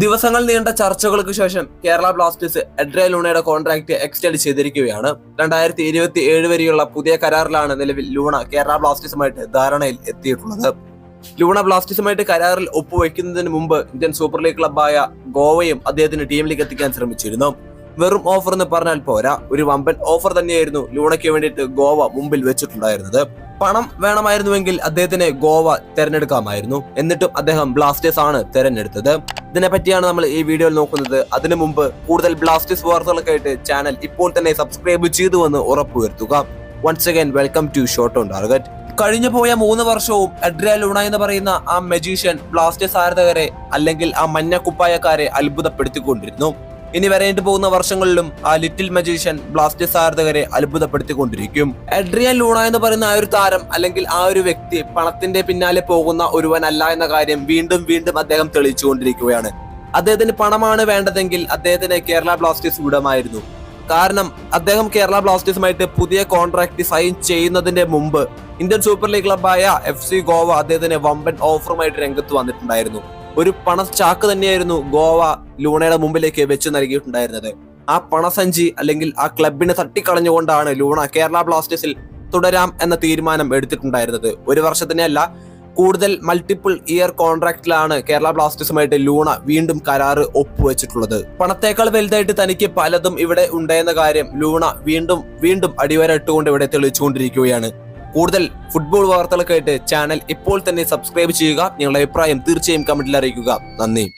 ദിവസങ്ങൾ നീണ്ട ചർച്ചകൾക്ക് ശേഷം കേരള ബ്ലാസ്റ്റേഴ്സ് എഡ്രേ ലൂണയുടെ കോൺട്രാക്ട് എക്സ്റ്റെൻഡ് ചെയ്തിരിക്കുകയാണ്. രണ്ടായിരത്തി ഇരുപത്തി ഏഴ് വരെയുള്ള പുതിയ കരാറിലാണ് നിലവിൽ ലൂണ കേരള ബ്ലാസ്റ്റേഴ്സുമായിട്ട് ധാരണയിൽ എത്തിയിട്ടുള്ളത്. ലൂണ ബ്ലാസ്റ്റേഴ്സുമായിട്ട് കരാറിൽ ഒപ്പുവെക്കുന്നതിന് മുമ്പ് ഇന്ത്യൻ സൂപ്പർ ലീഗ് ക്ലബായ ഗോവയും അദ്ദേഹത്തിന് ടീമിലേക്ക് എത്തിക്കാൻ ശ്രമിച്ചിരുന്നു. വെറും ഓഫർ എന്ന് പറഞ്ഞാൽ പോരാ. ഒരു വമ്പൻ ഓഫർ തന്നെയായിരുന്നു ലൂണയ്ക്ക് വേണ്ടിയിട്ട് ഗോവ മുമ്പിൽ വെച്ചിട്ടുണ്ടായിരുന്നത്. പണം വേണമായിരുന്നുവെങ്കിൽ അദ്ദേഹത്തിന് ഗോവ തെരഞ്ഞെടുക്കാമായിരുന്നു. എന്നിട്ടും അദ്ദേഹം ബ്ലാസ്റ്റേഴ്സ് ആണ് തെരഞ്ഞെടുത്തത്. ഇതിനെ പറ്റിയാണ് നമ്മൾ ഈ വീഡിയോയിൽ നോക്കുന്നത്. അതിനു മുമ്പ് കൂടുതൽ ബ്ലാസ്റ്റേഴ്സ് വാർത്തകളൊക്കെ ആയിട്ട് ചാനൽ ഇപ്പോൾ തന്നെ സബ്സ്ക്രൈബ് ചെയ്തുവെന്ന് ഉറപ്പുവരുത്തുക. Once again welcome to short on target കഴിഞ്ഞു പോയ മൂന്ന് വർഷവും എഡ്രിയ ലൂണ എന്ന് പറയുന്ന ആ മജീഷ്യൻ ബ്ലാസ്റ്റേഴ്സ് ആരാധകരെ അല്ലെങ്കിൽ ആ മഞ്ഞ കുപ്പായക്കാരെ അത്ഭുതപ്പെടുത്തിക്കൊണ്ടിരുന്നു. ഇനി വരേണ്ടി പോകുന്ന വർഷങ്ങളിലും ആ ലിറ്റിൽ മജീഷ്യൻ ബ്ലാസ്റ്റേഴ്സ് ആരാധകരെ അത്ഭുതപ്പെടുത്തിക്കൊണ്ടിരിക്കും. എഡ്രിയൻ ലൂണ എന്ന് പറയുന്ന ആ ഒരു താരം അല്ലെങ്കിൽ ആ ഒരു വ്യക്തി പണത്തിന്റെ പിന്നാലെ പോകുന്ന ഒരുവനല്ല എന്ന കാര്യം വീണ്ടും വീണ്ടും അദ്ദേഹം തെളിയിച്ചുകൊണ്ടിരിക്കുകയാണ്. അദ്ദേഹത്തിന് പണമാണ് വേണ്ടതെങ്കിൽ അദ്ദേഹത്തിന് കേരള ബ്ലാസ്റ്റേഴ്സ് വിടമായിരുന്നു. കാരണം അദ്ദേഹം കേരള ബ്ലാസ്റ്റേഴ്സുമായിട്ട് പുതിയ കോൺട്രാക്ട് സൈൻ ചെയ്യുന്നതിന്റെ മുമ്പ് ഇന്ത്യൻ സൂപ്പർ ലീഗ് ക്ലബായ എഫ് സി ഗോവ അദ്ദേഹത്തിന് വമ്പൻ ഓഫറുമായിട്ട് രംഗത്ത് വന്നിട്ടുണ്ടായിരുന്നു. ഒരു പണച്ചാക്ക് തന്നെയായിരുന്നു ഗോവ ലൂണയുടെ മുമ്പിലേക്ക് വെച്ച് നൽകിയിട്ടുണ്ടായിരുന്നത്. ആ പണസഞ്ചി അല്ലെങ്കിൽ ആ ക്ലബിനെ തട്ടിക്കളഞ്ഞുകൊണ്ടാണ് ലൂണ കേരള ബ്ലാസ്റ്റേഴ്സിൽ തുടരാം എന്ന തീരുമാനം എടുത്തിട്ടുണ്ടായിരുന്നത്. ഒരു വർഷത്തിനെ അല്ല കൂടുതൽ മൾട്ടിപ്പിൾ ഇയർ കോൺട്രാക്റ്റിലാണ് കേരള ബ്ലാസ്റ്റേഴ്സുമായിട്ട് ലൂണ വീണ്ടും കരാറ് ഒപ്പുവെച്ചിട്ടുള്ളത്. പണത്തേക്കാൾ വലുതായിട്ട് തനിക്ക് പലതും ഇവിടെ ഉണ്ടെന്ന കാര്യം ലൂണ വീണ്ടും വീണ്ടും അടിവരട്ടുകൊണ്ട് ഇവിടെ തെളിയിച്ചുകൊണ്ടിരിക്കുകയാണ്. കൂടുതൽ ഫുട്ബോൾ വാർത്തകൾക്കായിട്ട് ചാനൽ ഇപ്പോൾ തന്നെ സബ്സ്ക്രൈബ് ചെയ്യുക. നിങ്ങളുടെ അഭിപ്രായം തീർച്ചയായും കമന്റിൽ അറിയിക്കുക. നന്ദി.